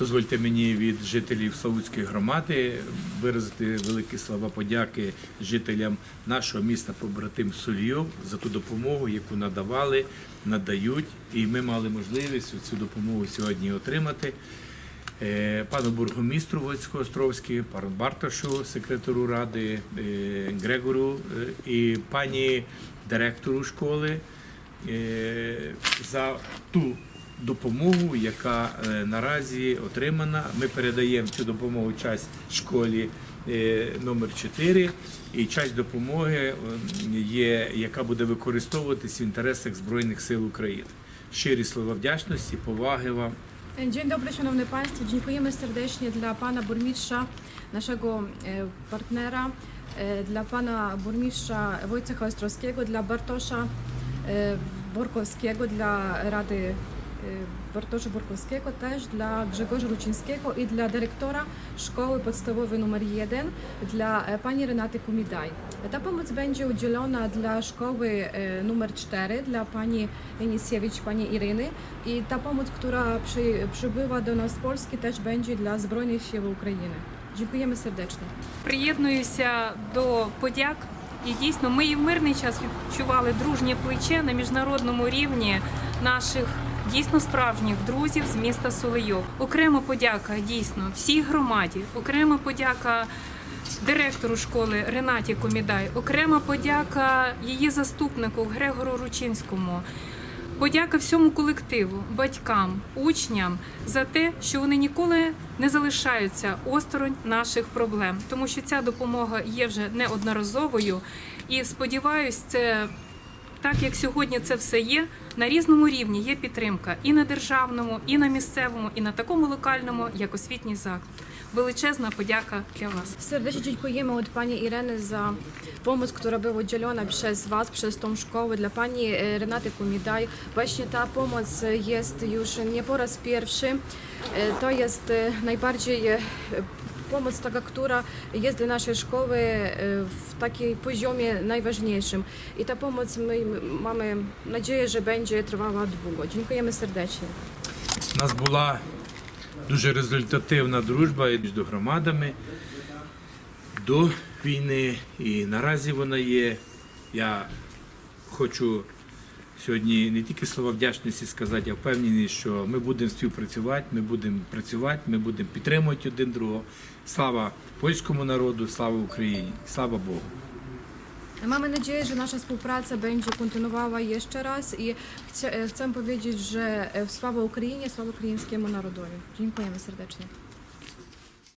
Дозвольте мені від жителів Славутської громади виразити великі слова подяки жителям нашого міста побратим Сульйов за ту допомогу, яку надавали, надають, і ми мали можливість цю допомогу сьогодні отримати. Е, Пану бургомістру Воцько-Островській, пану Бартошу, секретару ради, е, Грегору е, і пані директору школи за ту допомогу, яка е, наразі отримана. Ми передаємо цю допомогу часть школі е, номер 4 і часть допомоги е, є, яка буде використовуватись в інтересах Збройних сил України. Щирі слова вдячності, поваги вам. Dzień dobry, Szanowni Państwo. Dziękujemy serdecznie Burmistrza, naszego e, partnera, e, dla Pana Burmistrza Wojciecha dla Bartosza e, Borkowskiego, dla Rady e, Bartosza Borkowskiego, też dla Grzegorza Rucińskiego i dla dyrektora Szkoły Podstawowej nr 1, dla e, Pani Renaty Kumidaj. Ta pomoc będzie udzielona dla szkoły e, numer 4, dla Pani Jenisiewicz, Pani Iryny i ta pomoc, która przy, przybyła do nas z Polski też będzie dla Zbrojnych Sił Ukrainy. Dziękujemy serdecznie. Приєднуюся до подяк. І дійсно, ми і в мирний час відчували дружнє плече на міжнародному рівні наших дійсно справжніх друзів з міста Солейов. Окрема подяка дійсно всій громаді, окрема подяка директору школи Ренаті Комідай, окрема подяка її заступнику Грегору Ручинському. Подяка всьому колективу, батькам, учням за те, що вони ніколи не залишаються осторонь наших проблем, тому що ця допомога є вже неодноразовою. І сподіваюсь, це так як сьогодні це все є, на різному рівні є підтримка і на державному, і на місцевому, і на такому локальному, як освітній заклад. Величезна подяка для вас. Dziękujemy od Pani Ireny za pomoc, która była udzielona przez Was, przez tą szkołę. Dla Pani e, Renaty Kumidaj właśnie ta pomoc jest już nie po raz pierwszy. E, To jest e, e, która jest dla naszej szkoły e, w takiej poziomie najważniejszym. I ta pomoc my mamy nadzieję, że będzie trwała długo. Dziękujemy serdecznie. У нас була дуже результативна дружба між громадами до війни, і наразі вона є. Я хочу сьогодні не тільки слова вдячності сказати, а впевнений, що ми будемо співпрацювати, ми будемо працювати, ми будемо підтримувати один другого. Слава польському народу, слава Україні, слава Богу. Mamy nadzieję, że nasza współpraca będzie kontynuowała jeszcze raz i chcę, powiedzieć, że sława Ukrainie, sława ukraińskiemu narodowi. Dziękujemy serdecznie.